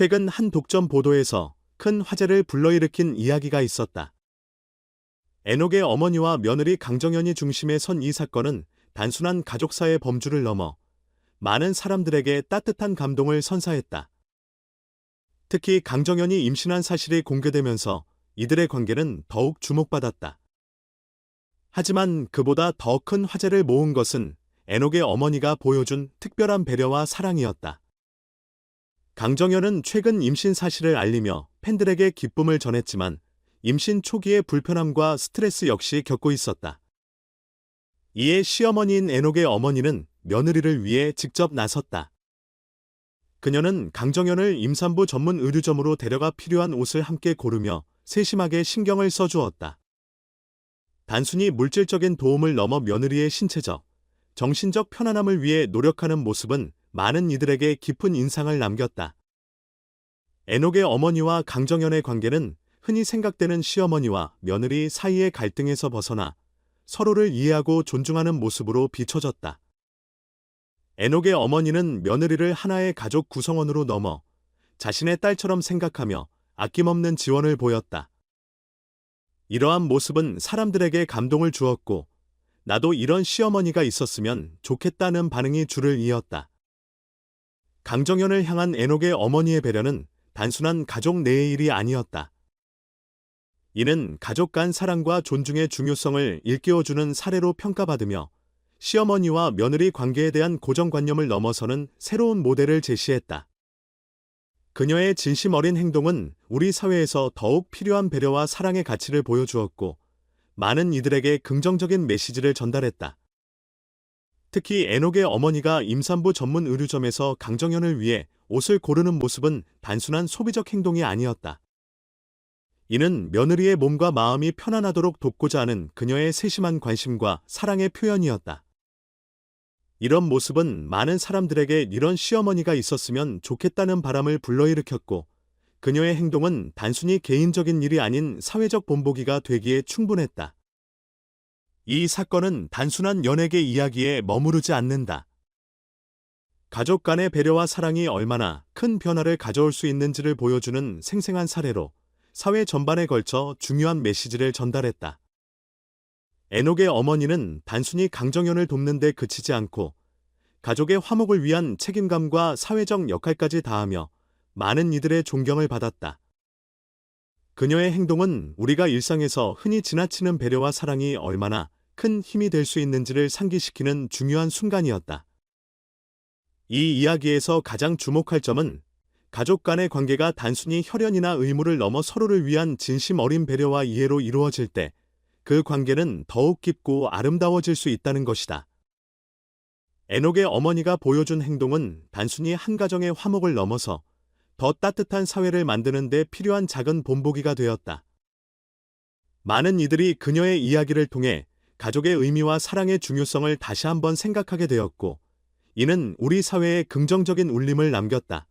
최근 한 독점 보도에서 큰 화제를 불러일으킨 이야기가 있었다. 에녹의 어머니와 며느리 강정연이 중심에 선 이 사건은 단순한 가족사의 범주를 넘어 많은 사람들에게 따뜻한 감동을 선사했다. 특히 강정연이 임신한 사실이 공개되면서 이들의 관계는 더욱 주목받았다. 하지만 그보다 더 큰 화제를 모은 것은 에녹의 어머니가 보여준 특별한 배려와 사랑이었다. 강정연은 최근 임신 사실을 알리며 팬들에게 기쁨을 전했지만 임신 초기의 불편함과 스트레스 역시 겪고 있었다. 이에 시어머니인 에녹의 어머니는 며느리를 위해 직접 나섰다. 그녀는 강정연을 임산부 전문 의류점으로 데려가 필요한 옷을 함께 고르며 세심하게 신경을 써주었다. 단순히 물질적인 도움을 넘어 며느리의 신체적, 정신적 편안함을 위해 노력하는 모습은 많은 이들에게 깊은 인상을 남겼다. 에녹의 어머니와 강정연의 관계는 흔히 생각되는 시어머니와 며느리 사이의 갈등에서 벗어나 서로를 이해하고 존중하는 모습으로 비춰졌다. 에녹의 어머니는 며느리를 하나의 가족 구성원으로 넘어 자신의 딸처럼 생각하며 아낌없는 지원을 보였다. 이러한 모습은 사람들에게 감동을 주었고 나도 이런 시어머니가 있었으면 좋겠다는 반응이 줄을 이었다. 강정연을 향한 에녹의 어머니의 배려는 단순한 가족 내의 일이 아니었다. 이는 가족 간 사랑과 존중의 중요성을 일깨워주는 사례로 평가받으며 시어머니와 며느리 관계에 대한 고정관념을 넘어서는 새로운 모델을 제시했다. 그녀의 진심 어린 행동은 우리 사회에서 더욱 필요한 배려와 사랑의 가치를 보여주었고, 많은 이들에게 긍정적인 메시지를 전달했다. 특히 에녹의 어머니가 임산부 전문 의류점에서 강정연을 위해 옷을 고르는 모습은 단순한 소비적 행동이 아니었다. 이는 며느리의 몸과 마음이 편안하도록 돕고자 하는 그녀의 세심한 관심과 사랑의 표현이었다. 이런 모습은 많은 사람들에게 이런 시어머니가 있었으면 좋겠다는 바람을 불러일으켰고, 그녀의 행동은 단순히 개인적인 일이 아닌 사회적 본보기가 되기에 충분했다. 이 사건은 단순한 연예계 이야기에 머무르지 않는다. 가족 간의 배려와 사랑이 얼마나 큰 변화를 가져올 수 있는지를 보여주는 생생한 사례로 사회 전반에 걸쳐 중요한 메시지를 전달했다. 에녹의 어머니는 단순히 강정연을 돕는 데 그치지 않고 가족의 화목을 위한 책임감과 사회적 역할까지 다하며 많은 이들의 존경을 받았다. 그녀의 행동은 우리가 일상에서 흔히 지나치는 배려와 사랑이 얼마나 큰 힘이 될 수 있는지를 상기시키는 중요한 순간이었다. 이 이야기에서 가장 주목할 점은 가족 간의 관계가 단순히 혈연이나 의무를 넘어 서로를 위한 진심 어린 배려와 이해로 이루어질 때 그 관계는 더욱 깊고 아름다워질 수 있다는 것이다. 에녹의 어머니가 보여준 행동은 단순히 한 가정의 화목을 넘어서 더 따뜻한 사회를 만드는 데 필요한 작은 본보기가 되었다. 많은 이들이 그녀의 이야기를 통해 가족의 의미와 사랑의 중요성을 다시 한번 생각하게 되었고, 이는 우리 사회에 긍정적인 울림을 남겼다.